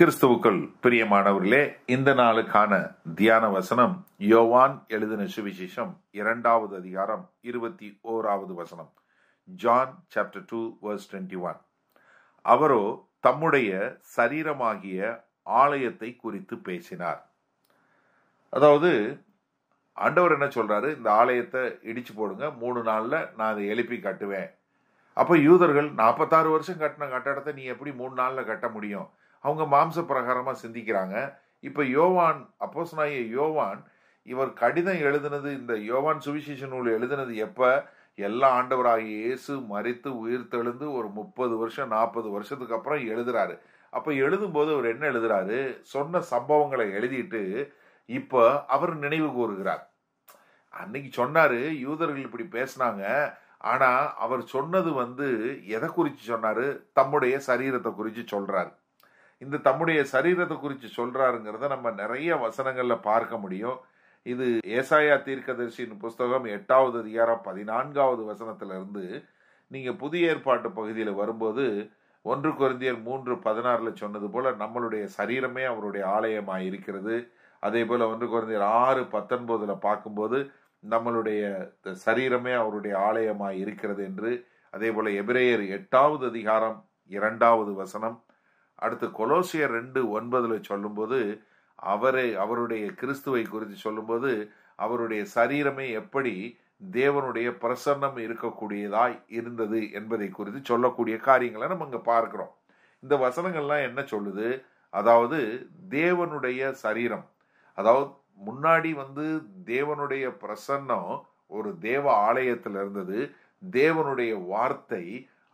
கிறிஸ்துவுக்குள் பிரியமானவர்களே இந்த நாளுக்கான தியான வசனம் யோவான் எழுதின சுவிசேஷம் இரண்டாவது அதிகாரம் இருபத்தி ஓராவது வசனம். John chapter two verse twenty one அவரோ தம்முடைய சரீரமாகிய ஆலயத்தை குறித்து பேசினார். அதாவது ஆண்டவர் என்ன சொல்றாரு? இந்த ஆலயத்தை இடிச்சு போடுங்க மூணு நாள்ல நான் அதை எழுப்பி கட்டுவேன். அப்ப யூதர்கள் நாற்பத்தாறு வருஷம் கட்டின கட்டடத்தை நீ எப்படி மூணு நாள்ல கட்ட முடியும்? அவங்க மாம்ச பிரகாரமா சிந்திக்கிறாங்க. இப்ப யோவான் அப்போசனாய யோவான் இவர் கடிதம் எழுதினது இந்த யோவான் சுவிசேஷ நூல் எழுதினது எப்ப? எல்லா ஆண்டவராகிய இயேசு மறித்து உயிர் தெழுந்து ஒரு முப்பது வருஷம் நாற்பது வருஷத்துக்கு அப்புறம் எழுதுறாரு. அப்ப எழுதும்போது அவர் என்ன எழுதுறாரு? சொன்ன சம்பவங்களை எழுதிட்டு இப்ப அவர் நினைவு கூறுகிறார். அன்னைக்கு சொன்னாரு யூதர்கள் இப்படி பேசினாங்க. ஆனா அவர் சொன்னது வந்து எதை குறிச்சு சொன்னாரு? தம்முடைய சரீரத்தை குறிச்சு சொல்றாரு. இந்த தம்முடைய சரீரத்தை குறித்து சொல்றாருங்கிறத நம்ம நிறைய வசனங்கள்ல பார்க்க முடியும். இது ஏசாயா தீர்க்கதரிசியின் புஸ்தகம் எட்டாவது அதிகாரம் பதினான்காவது வசனத்துல இருந்து நீங்க புதிய ஏற்பாட்டு பகுதியில் வரும்போது ஒன்று குருந்தியர் மூன்று பதினாறுல சொன்னது போல நம்மளுடைய சரீரமே அவருடைய ஆலயமாக இருக்கிறது அதே போல ஒன்று குருந்தியர் ஆறு பத்தொன்பதுல பார்க்கும்போது நம்மளுடைய சரீரமே அவருடைய ஆலயமாக இருக்கிறது என்று. அதே போல எபிரேயர் எட்டாவது அதிகாரம் இரண்டாவது வசனம் அடுத்து கொலோசியர் ரெண்டு ஒன்பதுல சொல்லும்போது அவரை அவருடைய கிறிஸ்துவை குறித்து சொல்லும்போது அவருடைய சரீரமே எப்படி தேவனுடைய பிரசன்னம் இருக்கக்கூடியதாய் இருந்தது என்பதை குறித்து சொல்லக்கூடிய காரியங்களை நம்ம இங்க பார்க்கிறோம். இந்த வசனங்கள்லாம் என்ன சொல்லுது? அதாவது தேவனுடைய சரீரம். அதாவது முன்னாடி வந்து தேவனுடைய பிரசன்னம் ஒரு தேவ ஆலயத்தில் இருந்தது. தேவனுடைய வார்த்தை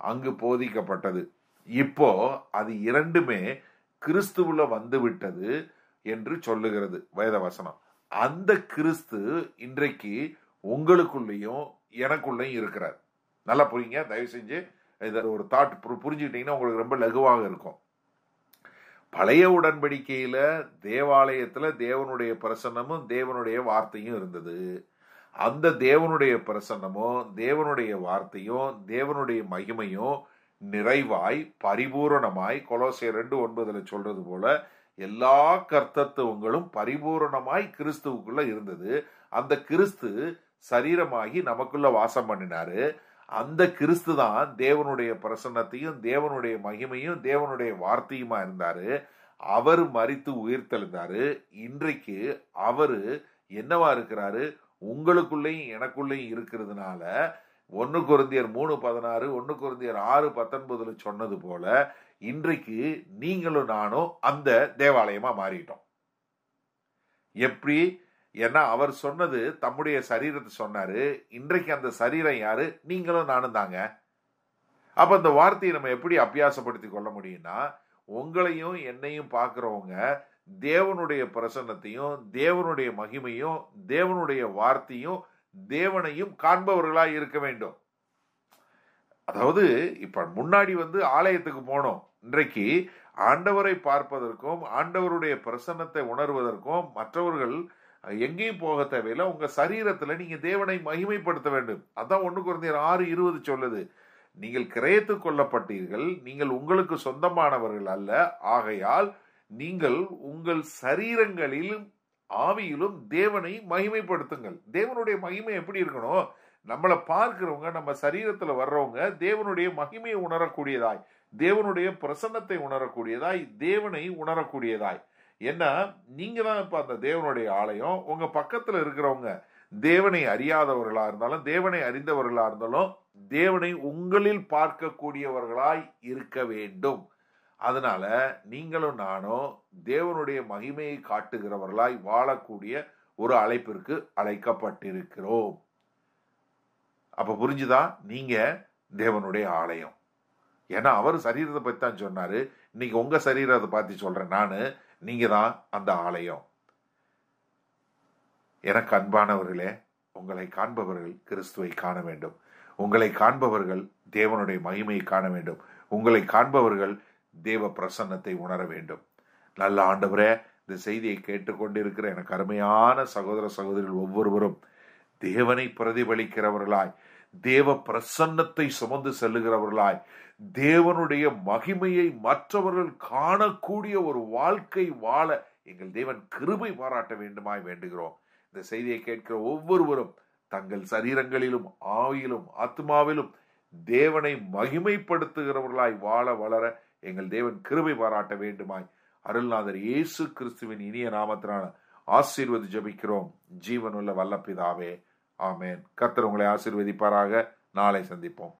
அங்கு போதிக்கப்பட்டது. இப்போ அது இரண்டுமே கிறிஸ்துவுல வந்து விட்டது என்று சொல்லுகிறது வேதவசனம் அந்த கிறிஸ்து இன்றைக்கு உங்களுக்குள்ளேயும் எனக்குள்ளேயும் இருக்கிறார். நல்லா புரியுங்க? தயவு செஞ்சு இதை ஒரு தாட் புரிஞ்சுக்கிட்டீங்கன்னா உங்களுக்கு ரொம்ப லகுவாக இருக்கும். பழைய உடன்படிக்கையில தேவாலயத்துல தேவனுடைய பிரசன்னமும் தேவனுடைய வார்த்தையும் இருந்தது. அந்த தேவனுடைய பிரசன்னமும் தேவனுடைய வார்த்தையும் தேவனுடைய மகிமையும் நிறைவாய் பரிபூரணமாய் கொலோசிய ரெண்டு ஒன்பதுல சொல்றது போல எல்லா கர்த்தத்துவங்களும் பரிபூரணமாய் கிறிஸ்துவுக்குள்ள இருந்தது. அந்த கிறிஸ்து சரீரமாகி நமக்குள்ள வாசம் பண்ணினாரு. அந்த கிறிஸ்து தான் தேவனுடைய பிரசன்னத்தையும் தேவனுடைய மகிமையும் தேவனுடைய வார்த்தையுமா இருந்தாரு. அவர் மறித்து உயிர்த்தெழுந்தாரு. இன்றைக்கு அவரு என்னவா இருக்கிறாரு? உங்களுக்குள்ளேயும் எனக்குள்ளேயும் இருக்கிறதுனால ஒன்று குருந்தியர் மூணு பதினாறு ஒன்று குருந்தியர் ஆறு பத்தொன்பதுல சொன்னது போல இன்றைக்கு நீங்களும் நானும் அந்த தேவாலயமா மாறிட்டோம். எப்படி? ஏன்னா அவர் சொன்னது தம்முடைய சரீரத்தை சொன்னாரு. இன்றைக்கு அந்த சரீரம் யாரு? நீங்களும் நானும் தாங்க. அப்ப அந்த வார்த்தையை நம்ம எப்படி அபியாசப்படுத்தி கொள்ள முடியும்னா உங்களையும் என்னையும் பார்க்கிறவங்க தேவனுடைய பிரசன்னத்தையும் தேவனுடைய மகிமையும் தேவனுடைய வார்த்தையும் தேவனையும் காண்பவர்களாய் இருக்க வேண்டும். அதாவது இப்ப முன்னாடி வந்து ஆலயத்துக்கு போனோம். இன்றைக்கு ஆண்டவரை பார்ப்பதற்கும் ஆண்டவருடைய பிரசன்னத்தை உணர்வதற்கும் மற்றவர்கள் எங்கேயும் போக தேவையில்லை. உங்க சரீரத்துல நீங்க தேவனை மகிமைப்படுத்த வேண்டும். அதான் ஒண்ணு குறைந்த ஆறு இருபது சொல்லுது. நீங்கள் கிரயத்து கொள்ளப்பட்டீர்கள். நீங்கள் உங்களுக்கு சொந்தமானவர்கள் அல்ல. ஆகையால் நீங்கள் உங்கள் சரீரங்களிலும் ஆவியிலும் தேவனை மகிமைப்படுத்துங்கள். தேவனுடைய மகிமை எப்படி இருக்கணும்? நம்மளை பார்க்கிறவங்க நம்ம சரீரத்துல வர்றவங்க தேவனுடைய மகிமையை உணரக்கூடியதாய். தேவனுடைய பிரசன்னத்தை உணரக்கூடியதாய். தேவனை உணரக்கூடியதாய். ஏன்னா நீங்க தான் இப்ப அந்த தேவனுடைய ஆலயம். உங்க பக்கத்துல இருக்கிறவங்க தேவனை அறியாதவர்களா இருந்தாலும் தேவனை அறிந்தவர்களா இருந்தாலும் தேவனை உங்களில் பார்க்கக்கூடியவர்களாய் இருக்க வேண்டும். அதனால நீங்களும் நானும் தேவனுடைய மகிமையை காட்டுகிறவர்களாய் வாழக்கூடிய ஒரு அழைப்பிற்கு அழைக்கப்பட்டிருக்கிறோம். அப்ப புரிஞ்சுதா? நீங்க தேவனுடைய ஆலயம். ஏன்னா அவர் சரீரத்தை பத்தி தான் சொன்னாரு. இன்னைக்கு உங்க சரீரத்தை பார்த்து சொல்றேன். நானு நீங்க தான் அந்த ஆலயம். எனக்கு அன்பானவர்களே உங்களை காண்பவர்கள் கிறிஸ்துவை காண வேண்டும். உங்களை காண்பவர்கள் தேவனுடைய மகிமையை காண வேண்டும். உங்களை காண்பவர்கள் தேவ பிரசன்னத்தை உணர வேண்டும். நல்ல ஆண்டவரே இந்த செய்தியை கேட்டுக்கொண்டிருக்கிற எனக்கு அருமையான சகோதர சகோதரிகள் ஒவ்வொருவரும் தேவனை பிரதிபலிக்கிறவர்களாய் தேவ பிரசன்னத்தை சுமந்து செல்லுகிறவர்களாய் தேவனுடைய மகிமையை மற்றவர்கள் காணக்கூடிய ஒரு வாழ்க்கை வாழ எங்கள் தேவன் கிருபை பாராட்ட வேண்டுமாய் வேண்டுகிறோம். இந்த செய்தியை கேட்கிற ஒவ்வொருவரும் தங்கள் சரீரங்களிலும் ஆவியிலும் ஆத்மாவிலும் தேவனை மகிமைப்படுத்துகிறவர்களாய் வாழ வளர எங்கள் தேவன் கிருபை பாராட்ட வேண்டுமாய். அருள்நாதர் இயேசு கிறிஸ்துவின் இனிய நாமத்தினால ஆசீர்வதி ஜபிக்கிறோம். ஜீவனுள்ள வல்லப்பிதாவே. ஆமேன். கர்த்தர் உங்களை ஆசீர்வதிப்பாராக. நாளை சந்திப்போம்.